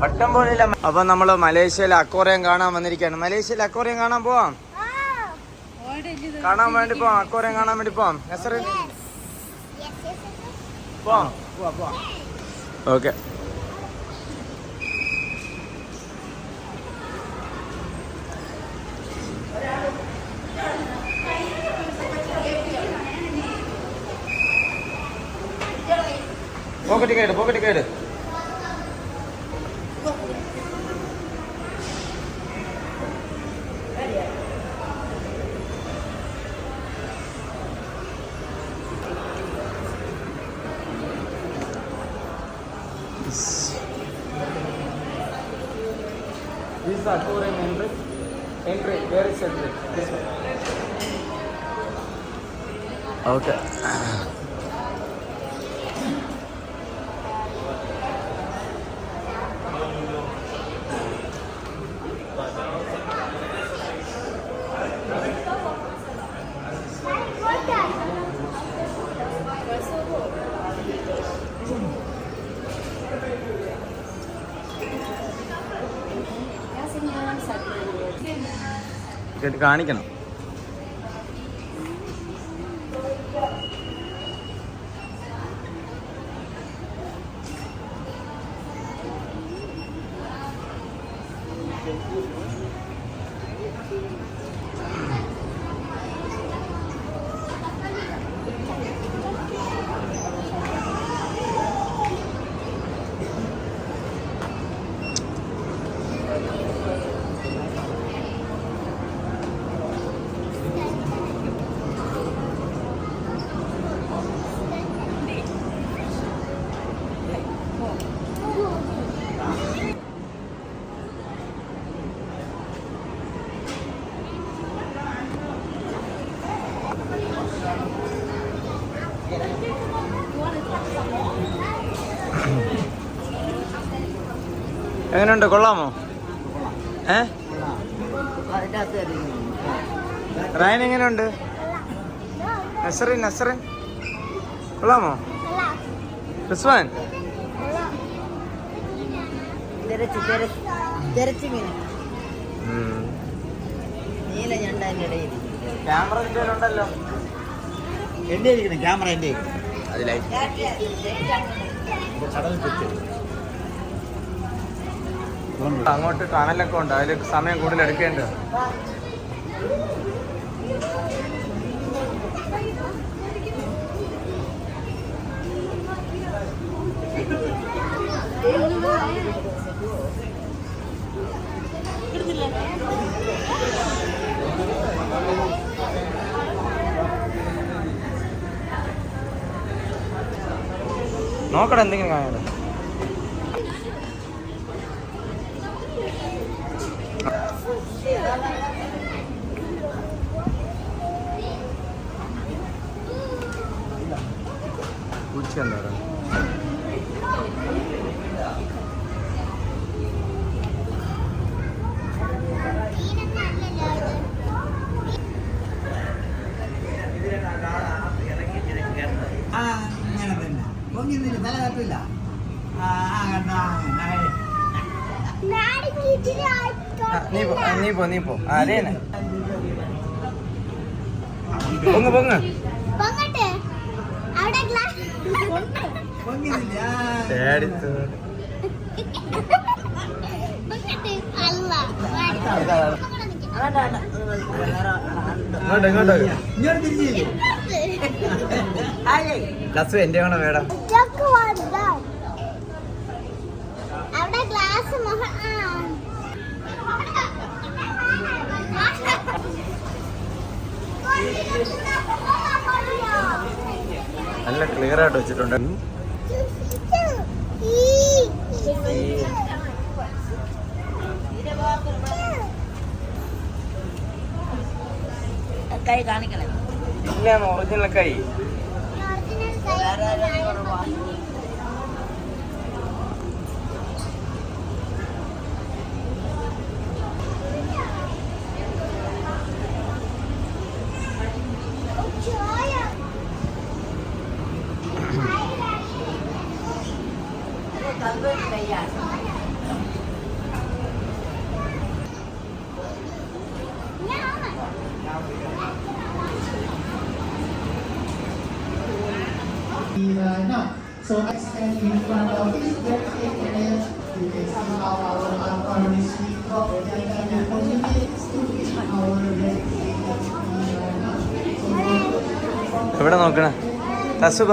പട്ടം പോലില്ല അപ്പൊ നമ്മൾ മലേഷ്യയിലെ അക്കോറിയം കാണാൻ വന്നിരിക്കുകയാണ് മലേഷ്യയിലെ അക്കോറിയം കാണാൻ പോവാം? കാണാൻ വേണ്ടി പോവാം. അക്കോറിയം കാണാൻ വേണ്ടി പോവാം. നസറ്? പോവാം. ഓക്കെ. പോക്കറ്റ് കേട് പോക്കറ്റ് കേട് This is aquarium entry. Entry. Where is entry? This one. Okay. കാണിക്കണം. എങ്ങനെയുണ്ട് കൊള്ളാമോ? ഏ? റയൻ എങ്ങനെയുണ്ട് നസറിൻ നസറിൻ. കൊള്ളാമോ? റിസ്വാൻ. ക്യാമറ ഉണ്ടല്ലോ. എന്റെ ക്യാമറ എന്റെ അതിലായി. അങ്ങോട്ട് ടണലൊക്കെ ഉണ്ട്. അതിൽ സമയം കൂടുതൽ എടുക്കേണ്ട നോക്കട എന്തെങ്കിലും കാണാൻ പൂച്ച എന്താ ആ അങ്ങനെ തന്നെ. പൊങ്ങിന്നില്ല തല തട്ടില്ല? നീ പോ നീ പോ നീ പോ. ആ, അതേനെ പൊങ്ങ് പൊങ്ങ്. ഇങ്ങോട്ട് ഇങ്ങോട്ട്. ഇങ്ങോട്ട് തിരിഞ്ഞില്ലേ ലസു എന്റെ വേണം ആ. നല്ല ക്ലിയർ ആയിട്ട് വെച്ചിട്ടുണ്ട്. കൈ കാണിക്കണേ ഇല്ലാണ് ഒറിജിനൽ കൈ Yeah. കൈ. now. So I stand in front of this great image. You can see how our sweet of the Dana communicates to our great എവിടെ നോക്കണേ തസുബ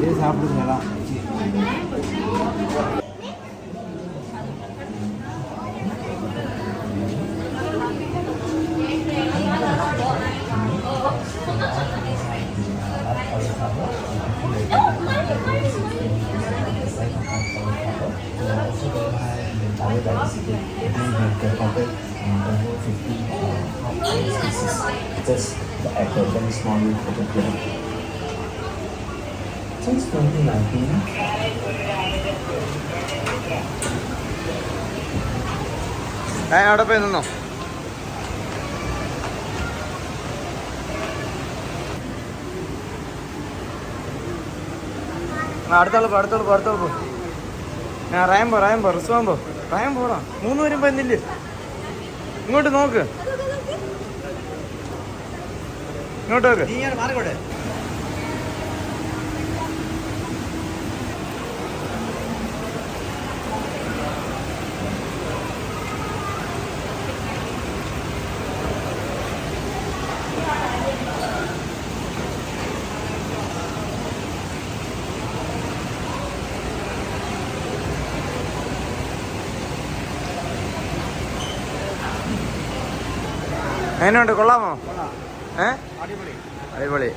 இதே சாப்பிடுங்களா That's the act of very small for the photograph. Since 2019, ഏ അവിടെ പോയി നിന്നോ. ആ, അടുത്താൾ പോ അടുത്താൾ പോ അടുത്താൾ പോ. ഞാൻ റയം പോ റയം പോ റിസ്വാൻ പോ. റയം പോടാ. മൂന്ന് പേരും പോയിന്നില്ലേ ഇങ്ങോട്ട് നോക്ക്. ഇങ്ങോട്ട് നോക്ക്. എങ്ങനെയുണ്ട്? കൊള്ളാമോ? ഏ? അടിപൊളി.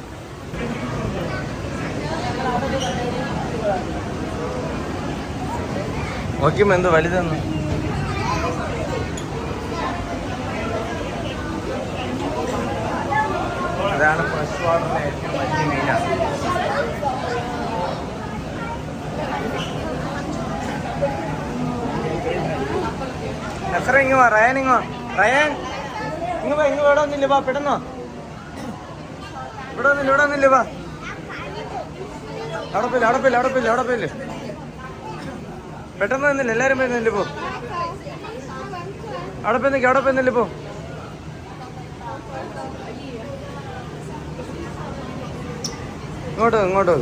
നോക്കിയപ്പോ എന്ത് വലുതെന്ന്. അതാണ് ഫ്രഷ് വാട്ടറിലെ ഏറ്റവും വലിയ മീനാണ് എത്ര ഇങ്ങ് റയൻ റയൻ റയാൻ. അവിടെ പെട്ടെന്ന് നിന്നില്ല എല്ലാരും പോയി നിന്നില്ല പോ. അവിടെ പോയി നിന്നില്ല പോ. ഇങ്ങോട്ട് ഇങ്ങോട്ട്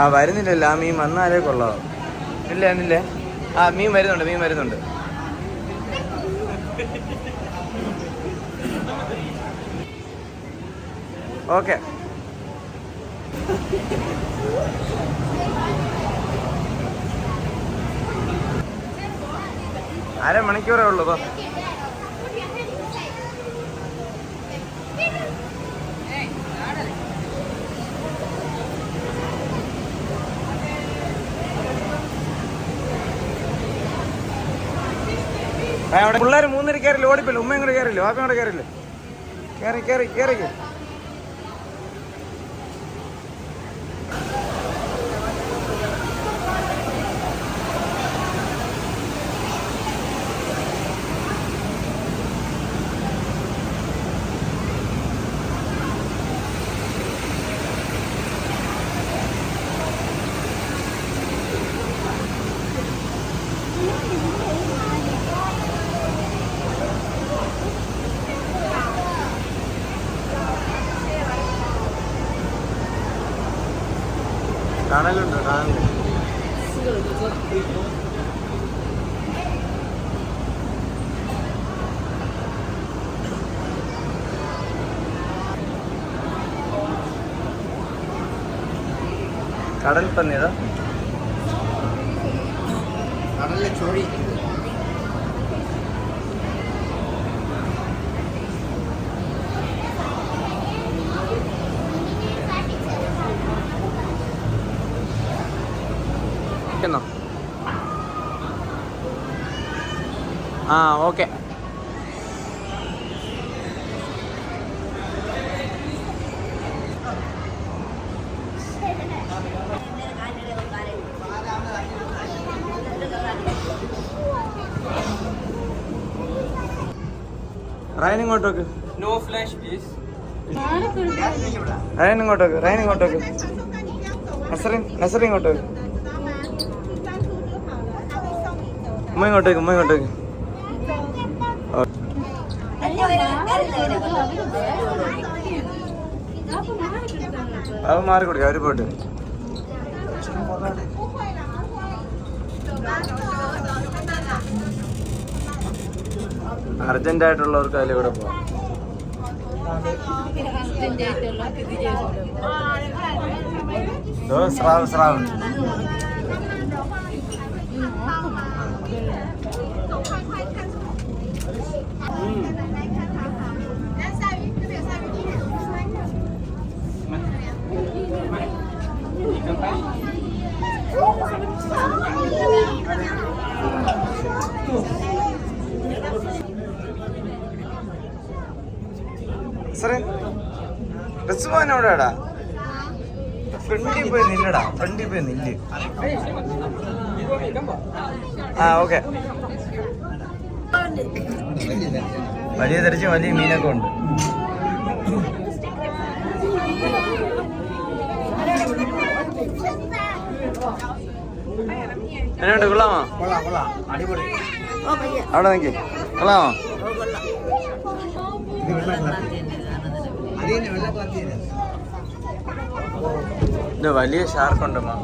ആ വരുന്നില്ലല്ലോ. ആ മീൻ വന്നാലേ കൊള്ളാം ഇല്ല എന്നില്ലേ ആ മീൻ വരുന്നുണ്ട് മീൻ വരുന്നുണ്ട്. ഓക്കെ. അരമണിക്കൂറേ ഉള്ളൂ ഇപ്പൊ അവിടെ പിള്ളേർ മൂന്നര കയറില്ല? ഓടിപ്പില്ല ഉമ്മയും കൂടെ കയറില്ല? വാപ്പയും കൂടെ കയറില്ല? കയറി കയറി കയറി. ടണലുണ്ട് ടണൽ കടൽ പന്നിയതാ? കടലിലെ ചോഴി. റയൻ ഇങ്ങോട്ടേക്ക് No flash, please. റയൻ ഇങ്ങോട്ടേക്ക് റയൻ ഇങ്ങോട്ടേക്ക് നസറിൻ നസറിൻ ഇങ്ങോട്ടേക്ക് ഉമ്മ ഇങ്ങോട്ടേക്ക് ഉമ്മ ഇങ്ങോട്ടേക്ക് അത് മാറി കൊടുക്കാം അവർ പോയിട്ട്. അർജന്റ് ആയിട്ടുള്ളവർക്ക് അതിൽ ഇവിടെ പോവാം? സ്രാവ് സ്രാവ് സാറേ പോകാൻ എവിടെയാടാ ഫ്രണ്ടിൽ പോയി നില്ലടാ ഫ്രണ്ടിൽ പോയി നില്ല്. ആ ഓക്കെ. വലിയ തിരിച്ച് വലിയ മീനൊക്കെ ഉണ്ട്. എന്നുണ്ട് കൊള്ളാമോ? അവിടെ നിൽക്കി കൊള്ളാമോ? വലിയ ഷാർക്ക് ഉണ്ട് മാ.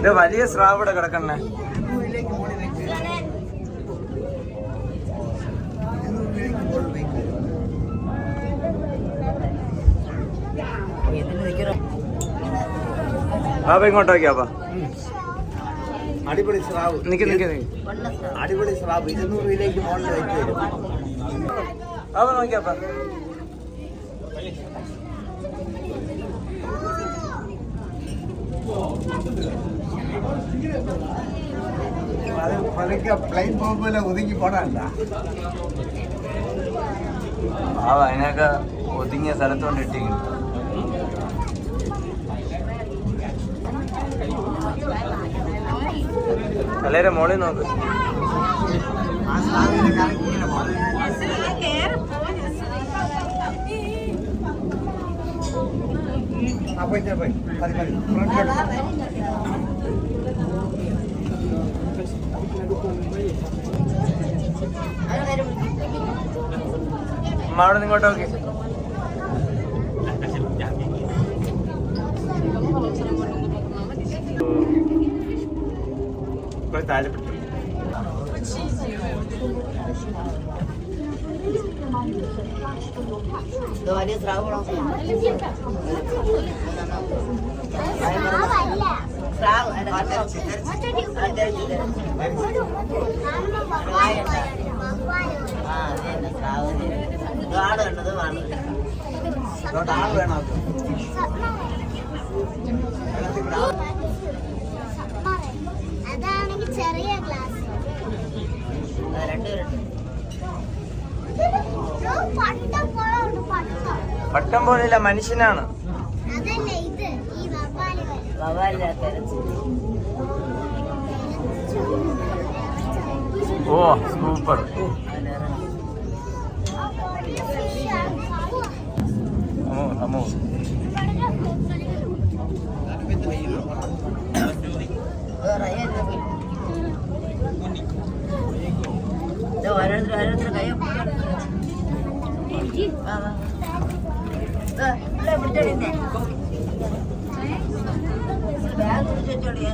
ഇത് വലിയ സ്രാവ് ഇവിടെ കിടക്കണേ. ബാബ ഇങ്ങോട്ട് അപ്പ അടിപൊളി സ്രാവ്. നിക്ക് നിക്ക് അടിപൊളി സ്രാവ്. ഇരുന്നൂറ് രൂപയിലേക്ക് മോളിൽ വെച്ച് തരും ബാബ നോക്കിയാപ്പാ അത് പതുക്കെ പ്ലെയിൻ പോകുമ്പോൾ ഒതുങ്ങി പോടാല്ല ബാബ അതിനൊക്കെ ഒതുങ്ങിയ സ്ഥലത്തോണ്ട് കൊണ്ട് എല്ലാരും മോളിൽ നോക്ക്. ആ സ്രാവിനെ കറക്കി ഇങ്ങനെ പോകണം ആ പോയി പോയി മതി മതി ഫ്രണ്ടിലോട്ട് അമ്മ അവിടെ നിന്ന് ഇങ്ങോട്ട് നോക്കി പോയി താഴെ പിടിച്ചു ഇത് വലിയ സ്രാവുകളോ സ്രാവല്ല. സ്രാവ് അതിന്റെ കണ്ണ് മറ്റൊരു അത് തെറിച്ച് തെറിച്ച്. കാണുമ്പോ വവ്വാൽ പോലെ. വവ്വാൽ പോലെ. ആ അത് തന്നെ സ്രാവ് ഇത് ആട് കണ്ടത് വേണം അത്. അതാണെങ്കിൽ ചെറിയ ഗ്ലാസ് പട്ടം പോലുണ്ട് പട്ടം. പട്ടം പോലില്ല മനുഷ്യനാണ്. അതല്ല ഇത്? ഈ വവ്വാൽ പോലെ വവാലില്ല തെരച്ച് ഓ സൂപ്പർ വേറെ ഇത് ഓരോരുത്തർ ഓരോരുത്തർ കൈ പിടിച്ചോടിന്നെ ബാഗ് പിടിച്ചോടിയാ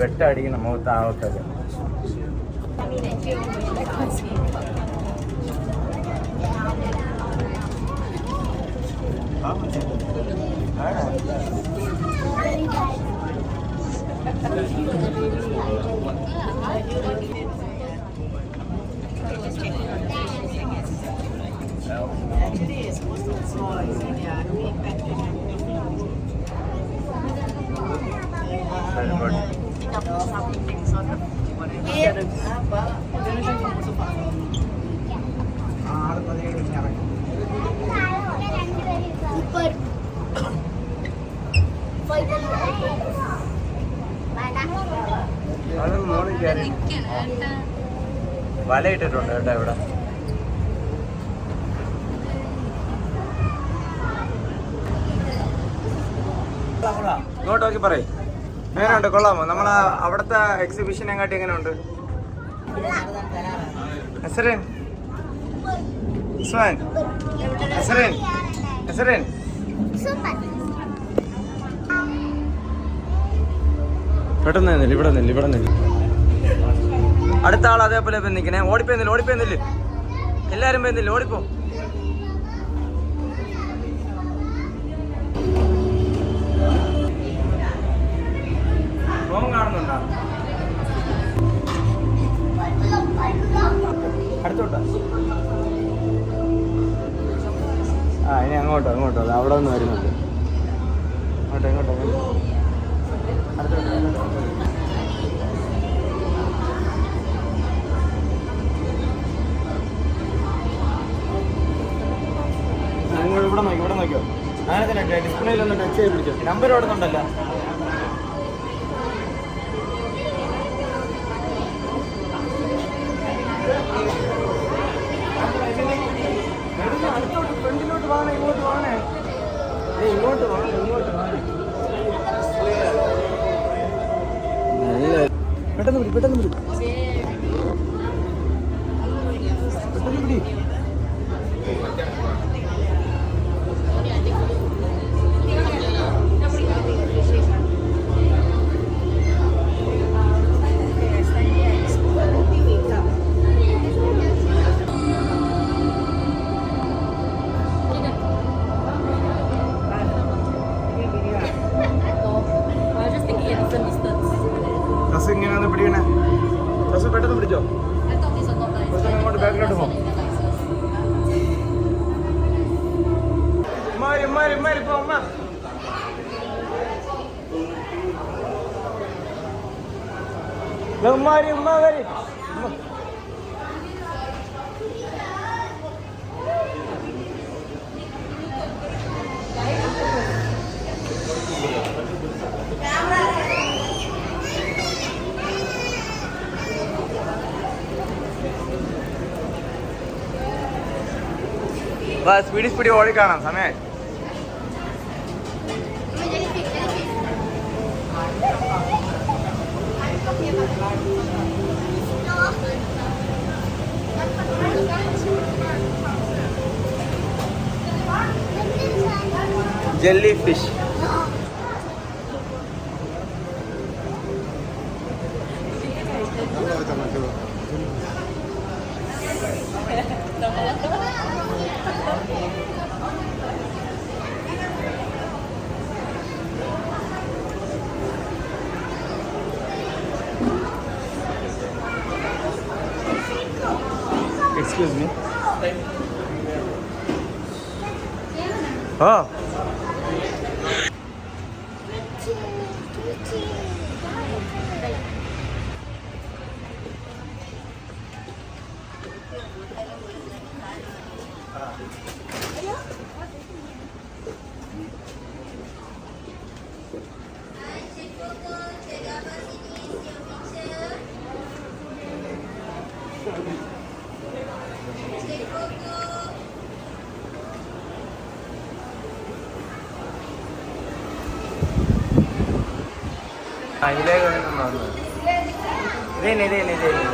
വെട്ടടിക്കുന്ന മുഖത്ത് ആവട്ടെ നോക്കടാ. നോക്കടാ. കറക്റ്റ് അടിക്കണം മുഖത്ത് ആവത്തൊക്കെ ആറ് പതിനേഴ് മിനിറ്റ് ഇറങ്ങി സൂപ്പർ അത് മോളിൽ കയറി വല ഇട്ടിട്ടുണ്ട് കേട്ടോ ഇവിടെ. ഇങ്ങോട്ട് നോക്കി പറയ്. എങ്ങനെയുണ്ട് കൊള്ളാമോ? നമ്മളെ അവിടുത്തെ എക്സിബിഷൻ എങ്ങാട്ടി എങ്ങനെയുണ്ട്? ഉണ്ട് പെട്ടെന്ന് ഇവിടെ നിന്ന് ഇവിടെ നിന്നില്ല അടുത്ത ആൾ അതേപോലെ നിൽക്കണേ ഓടിപ്പോന്നില്ല ഓടിപ്പോന്നില്ല എല്ലാരും പോന്നില്ല ഓടിപ്പോ. മോഹം കാണുന്നുണ്ടോ? അടുത്തോട്ടാ. ആ ഇനി അങ്ങോട്ടോ അങ്ങോട്ടോ. അവിടെ നിന്ന് വരുന്നുണ്ട്. അങ്ങോട്ടോ ഇങ്ങോട്ടോ. അടുത്തോട്ട്. ഒന്ന് ടച്ച് ചെയ്ത് പിടിച്ചോ? നമ്പർ ഓടുന്നുണ്ടല്ലോ അടുത്തോട്ട് ഫ്രണ്ടിലോട്ട് വാങ്ങണേ ഇങ്ങോട്ട് വാങ്ങണേ ഇങ്ങോട്ട് വാങ്ങണേ ഇങ്ങോട്ട് വാങ്ങണേ പെട്ടെന്ന് പിടി പെട്ടെന്ന് പിടി. പെട്ടെന്ന് പിടി. ദേ ഉമ്മാരി സ്പീഡി സ്പീഡി ഉമ്മ. വാ സ്പീഡ് സ്പീഡ് ഓടി കാണാം സമയം ജെല്ലി ആ ഇതിലേക്ക് വന്നിട്ടുണ്ടോ? ഇതന്നെ ഇതന്നെ ഇതന്നെ